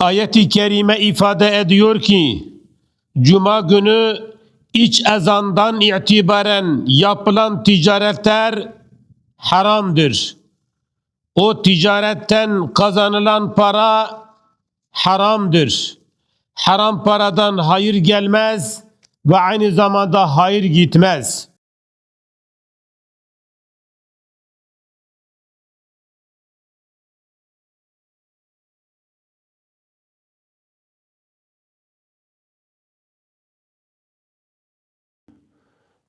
Ayet-i kerime ifade ediyor ki Cuma günü iç ezandan itibaren yapılan ticaretler haramdır. O ticaretten kazanılan para haramdır. Haram paradan hayır gelmez ve aynı zamanda hayır gitmez.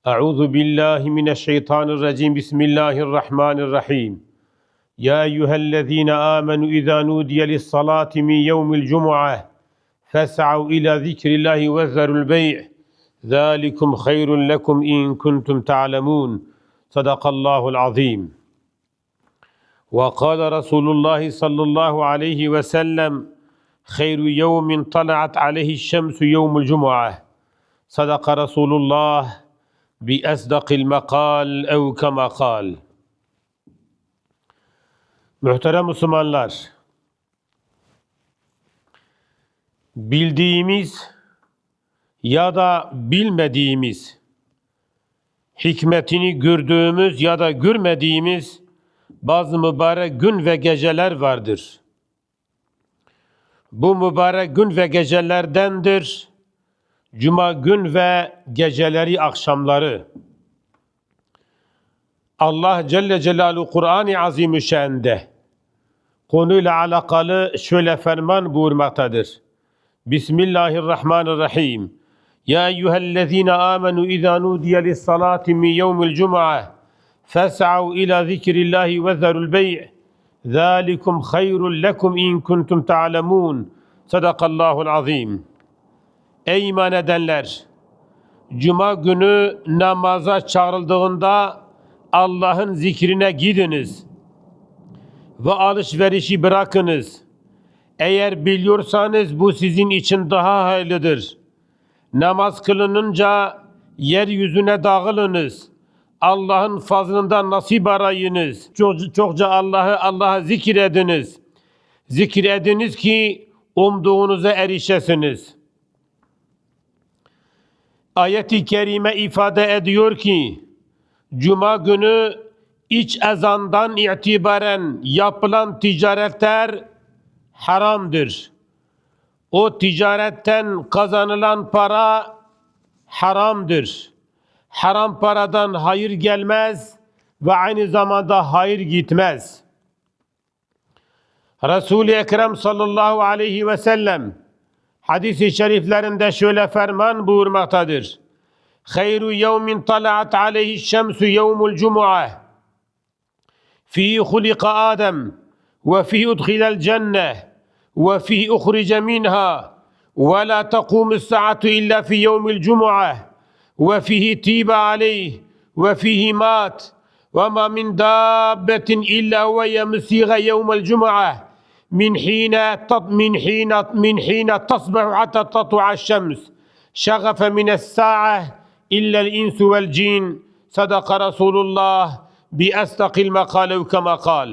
أعوذ بالله من الشيطان الرجيم. بسم الله الرحمن الرحيم. يا أيها الذين آمنوا إذا نودي للصلاة من يوم الجمعة فاسعوا إلى ذكر الله وذروا البيع. ذلكم خير لكم إن كنتم تعلمون. صدق الله العظيم. وقال رسول الله صلى الله عليه وسلم خير يوم طلعت عليه الشمس يوم الجمعة. صدق رسول الله. بأصدق المقال أو كما قال Muhterem Müslümanlar, bildiğimiz ya da bilmediğimiz, hikmetini gördüğümüz ya da görmediğimiz bazı mübarek gün ve geceler vardır. Bu mübarek gün ve gecelerdendir. Cuma gün ve geceleri akşamları. Allah Celle Celaluhu Kur'an-ı Azimüşşan'de konuyla alakalı şöyle ferman buyurmaktadır. Bismillahirrahmanirrahim. Ya eyyühellezine amenu izâ nudiye lissalâti min yevmil cum'a fes'av ila zikrillahi ve zerul bey' ذَٰلِكُمْ خَيْرٌ لَكُمْ اِنْ كُنْتُمْ تَعْلَمُونَ Sadakallahul azim. Ey iman edenler! Cuma günü namaza çağrıldığında Allah'ın zikrine gidiniz ve alışverişi bırakınız. Eğer biliyorsanız bu sizin için daha hayırlıdır. Namaz kılınınca yeryüzüne dağılınız. Allah'ın fazlından nasip arayınız. Çok, çokça Allah'ı Allah'a zikrediniz. Zikrediniz ki umduğunuza erişesiniz. Ayet-i kerime ifade ediyor ki Cuma günü iç ezandan itibaren yapılan ticaretler haramdır. O ticaretten kazanılan para haramdır. Haram paradan hayır gelmez ve aynı zamanda hayır gitmez. Resul-i Ekrem sallallahu aleyhi ve sellem hadis-i şeriflerinde şöyle ferman buyurmaktadır. Hayru yevmin tala'at aleyhi şemsu yevmul cum'a fihi hulika Adem ve fihi udkhilel cenne ve fihi uhrice minha ve la taqumu saatu illa fi yevmil cum'a وفيه تيب عليه وفيه مات وما من دابة إلا وهي مسيغة min hine tat min hine min hine tasbahu hatta tatlu'a şems şagafe min es-sa'a illa el-insu vel cin sadaka Resulullah bi estakil makalev kema kal.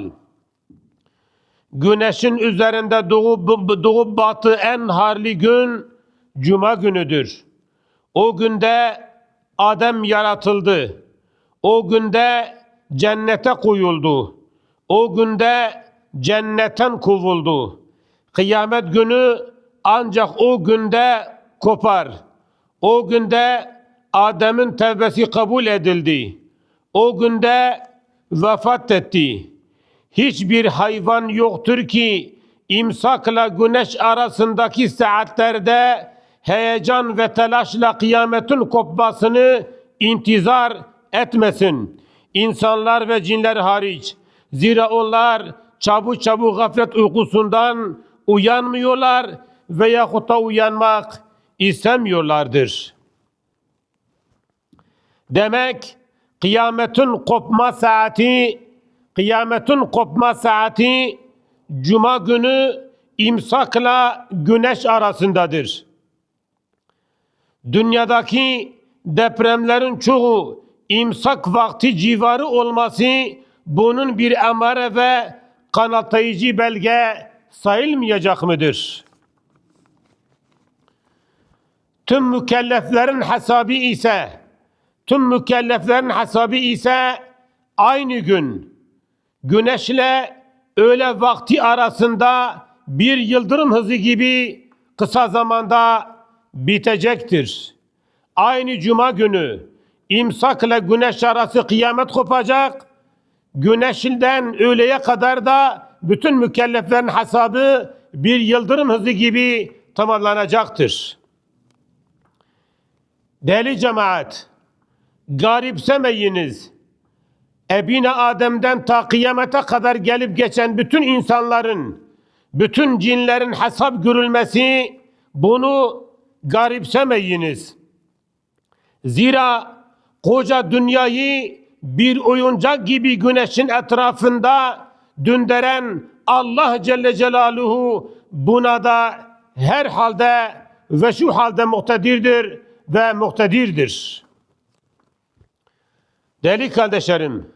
Güneşin üzerinde doğup, doğup batı en harli gün cuma günüdür. O günde Adem yaratıldı. O günde cennete koyuldu. O günde cennetten kovuldu. Kıyamet günü ancak o günde kopar. O günde Adem'in tevbesi kabul edildi. O günde vefat etti. Hiçbir hayvan yoktur ki imsakla güneş arasındaki saatlerde heyecan ve telaşla kıyametin kopmasını intizar etmesin. İnsanlar ve cinler hariç. Zira onlar çabuk çabuk gaflet uykusundan uyanmıyorlar veyahut da uyanmak istemiyorlardır. Demek kıyametin kopma saati, kıyametin kopma saati Cuma günü imsakla güneş arasındadır. Dünyadaki depremlerin çoğu imsak vakti civarı olması bunun bir emare ve kanatlayıcı belge sayılmayacak mıdır? tüm mükelleflerin hesabı ise tüm mükelleflerin hesabı ise aynı gün güneşle öğle vakti arasında bir yıldırım hızı gibi kısa zamanda bitecektir. Aynı cuma günü imsak ile güneş arası kıyamet kopacak. Güneşinden öğleye kadar da bütün mükelleflerin hesabı bir yıldırım hızı gibi tamamlanacaktır. Değerli cemaat, garipsemeyiniz. Ebine Adem'den ta kıyamete kadar gelip geçen bütün insanların, bütün cinlerin hesap görülmesi bunu garipsemeyiniz. Zira koca dünyayı bir oyuncak gibi güneşin etrafında döndüren Allah Celle Celaluhu buna da her halde ve şu halde muhtedirdir ve muhtedirdir. Değerli kardeşlerim,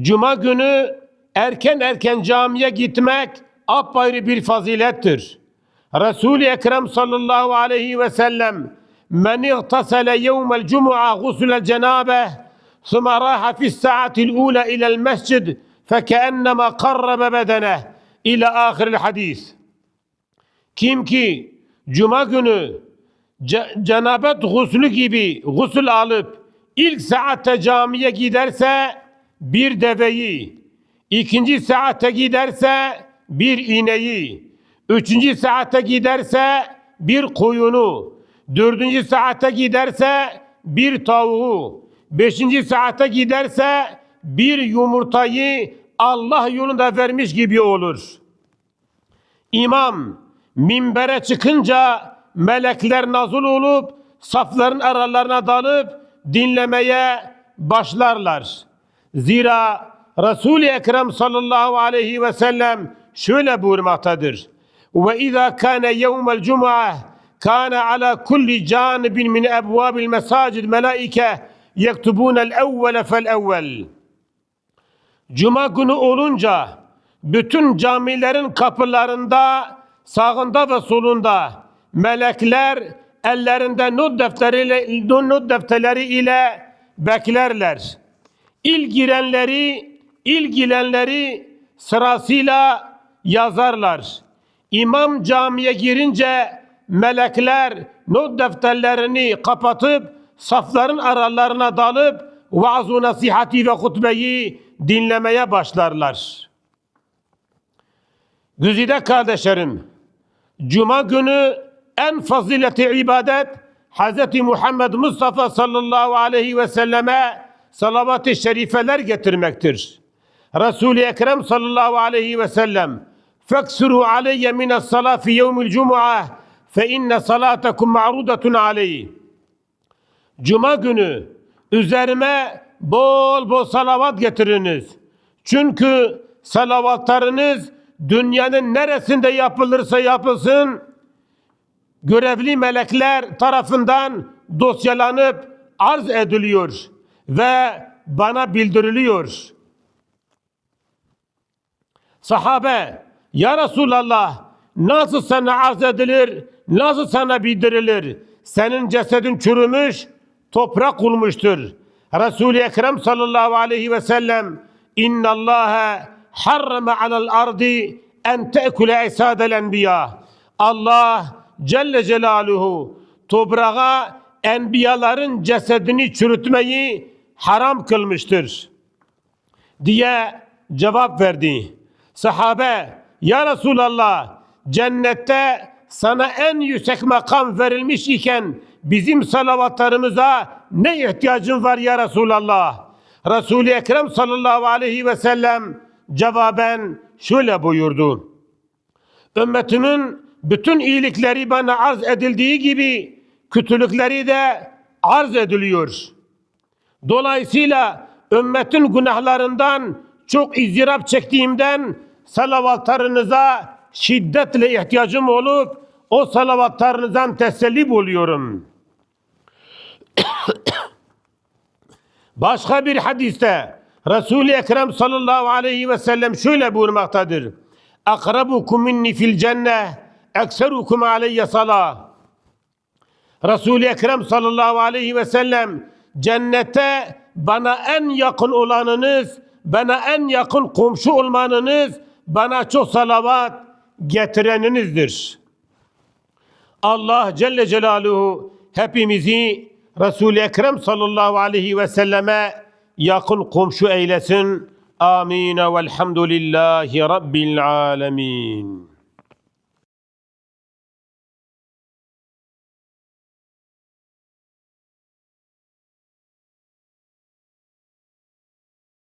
Cuma günü erken erken camiye gitmek apayrı bir fazilettir. Resul-i Ekrem sallallahu aleyhi ve sellem men igtasale yevmel cumu'a gusule cenabe ثم راح في الساعة الأولى إلى المسجد فكأنما قرب بدنه إلى آخر الحديث Kim ki cuma günü ce- cenabet guslü gibi gusül alıp ilk saatte camiye giderse bir deveyi, ikinci saatte giderse bir ineği, üçüncü saatte giderse bir koyunu, dördüncü saatte giderse bir tavuğu, beşinci saatte giderse bir yumurtayı Allah yolunda vermiş gibi olur. İmam minbere çıkınca melekler nazul olup safların aralarına dalıp dinlemeye başlarlar. Zira Resul-i Ekrem sallallahu aleyhi ve sellem şöyle buyurmaktadır. Ve izâ kâne yevmel cum'a kâne ala kulli canibin min ebvâbil mesâcid melâike yektubûnel evvele fel evvel. Cuma günü olunca bütün camilerin kapılarında sağında ve solunda melekler ellerinde not defteriyle not defterleri ile beklerler. İlk girenleri, ilk girenleri sırasıyla yazarlar. İmam camiye girince melekler not defterlerini kapatıp safların aralarına dalıp vaaz-ı nasihati ve hutbeyi dinlemeye başlarlar. Güzide kardeşlerim, Cuma günü en fazileti ibadet Hz. Muhammed Mustafa sallallahu aleyhi ve selleme salavat-ı şerifeler getirmektir. Resul-i Ekrem sallallahu aleyhi ve sellem فَاكْسُرُوا عَلَيَّ مِنَ الصَّلَاةِ فِي يَوْمِ الْجُمُعَةِ فَاِنَّ صَلَاتَكُمْ مَعْرُودَةٌ عَلَيْهِ Cuma günü üzerime bol bol salavat getiriniz. Çünkü salavatlarınız dünyanın neresinde yapılırsa yapılsın görevli melekler tarafından dosyalanıp arz ediliyor ve bana bildiriliyor. Sahabe, ya Resulallah nasıl sana arz edilir, nasıl sana bildirilir? Senin cesedin çürümüş, toprak olmuştur. Resul-i Ekrem sallallahu aleyhi ve sellem İnna Allah harrama alel ardi en te'kule esadel enbiya. Allah Celle Celaluhu toprağa enbiyaların cesedini çürütmeyi haram kılmıştır diye cevap verdi. Sahabe, ya Resulallah cennette sana en yüksek makam verilmiş iken bizim salavatlarımıza ne ihtiyacın var ya Resulallah? Resul-i Ekrem sallallahu aleyhi ve sellem cevaben şöyle buyurdu. Ümmetimin bütün iyilikleri bana arz edildiği gibi kötülükleri de arz ediliyor. Dolayısıyla ümmetin günahlarından çok izdırap çektiğimden salavatlarınıza şiddetle ihtiyacım olup o salavatlarınızdan teselli buluyorum. Başka bir hadiste Resul-i Ekrem sallallahu aleyhi ve sellem şöyle buyurmaktadır. Akrabukum minni fil cenne ekserukum aleyye salah. Resul-i Ekrem sallallahu aleyhi ve sellem cennete bana en yakın olanınız, bana en yakın komşu olmanınız, bana çok salavat getireninizdir. Allah Celle Celaluhu hepimizi Resul-i Ekrem sallallahu aleyhi ve selleme yakın komşu eylesin. Amin. Velhamdülillahi Rabbil alemin.